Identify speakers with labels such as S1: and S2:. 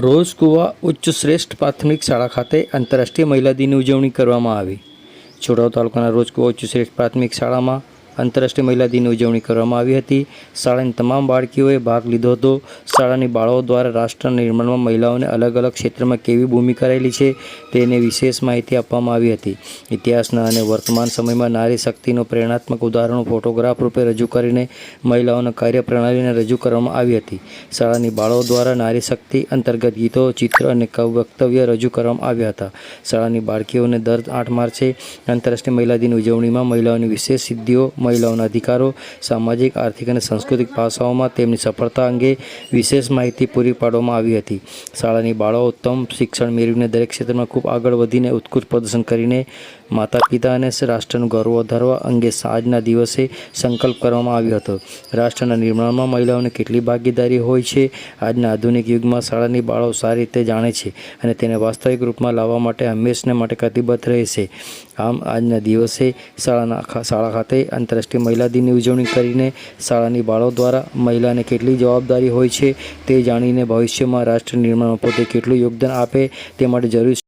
S1: રોઝકુવા ઉચ્ચ શ્રેષ્ઠ પ્રાથમિક શાળા ખાતે આંતરરાષ્ટ્રીય મહિલા દિનની ઉજવણી કરવામાં આવી. છોટાઉ તાલુકાના રોજકુવા ઉચ્ચ શ્રેષ્ઠ પ્રાથમિક શાળામાં આંતરરાષ્ટ્રીય મહિલા દિનની ઉજવણી કરવામાં આવી હતી. શાળાની તમામ બાળકીઓએ ભાગ લીધો હતો. શાળાની બાળાઓ દ્વારા રાષ્ટ્ર નિર્માણમાં મહિલાઓને અલગ અલગ ક્ષેત્રમાં કેવી ભૂમિકા રહેલી છે તેને વિશેષ માહિતી આપવામાં આવી હતી. ઇતિહાસના અને વર્તમાન સમયમાં નારી શક્તિનો પ્રેરણાત્મક ઉદાહરણો ફોટોગ્રાફ રૂપે રજૂ કરીને મહિલાઓના કાર્યપ્રણાલીને રજૂ કરવામાં આવી હતી. શાળાની બાળાઓ દ્વારા નારી શક્તિ અંતર્ગત ગીતો, ચિત્ર અને વક્તવ્ય રજૂ કરવામાં આવ્યા હતા. શાળાની બાળકીઓને દર આઠ માર્ચે આંતરરાષ્ટ્રીય મહિલા દિન ઉજવણીમાં મહિલાઓની વિશેષ સિદ્ધિઓ મહિલાઓના અધિકારો, સામાજિક, આર્થિક અને સાંસ્કૃતિક પાસાઓમાં તેમની સફળતા અંગે વિશેષ માહિતી પૂરી પાડવામાં આવી હતી. શાળાની બાળાઓ ઉત્તમ શિક્ષણ મેળવીને દરેક ક્ષેત્રમાં ખૂબ આગળ વધીને ઉત્કૃષ્ટ પ્રદર્શન કરીને માતા પિતા અને રાષ્ટ્રનું ગૌરવ વધારવા અંગે આજના દિવસે સંકલ્પ કરવામાં આવ્યો હતો. રાષ્ટ્રના નિર્માણમાં મહિલાઓને કેટલી ભાગીદારી હોય છે, આજના આધુનિક યુગમાં શાળાની બાળાઓ સારી રીતે જાણે છે અને તેને વાસ્તવિક રૂપમાં લાવવા માટે હંમેશને માટે કટિબદ્ધ રહેશે. આમ આજના દિવસે શાળાના શાળા ખાતે આંતરરાષ્ટ્રીય મહિલા દિનની ઉજવણી કરીને શાળાની બાળકો દ્વારા મહિલાને કેટલી જવાબદારી હોય છે તે જાણીને ભવિષ્યમાં રાષ્ટ્ર નિર્માણમાં પોતે કેટલું યોગદાન આપે તે માટે જરૂરી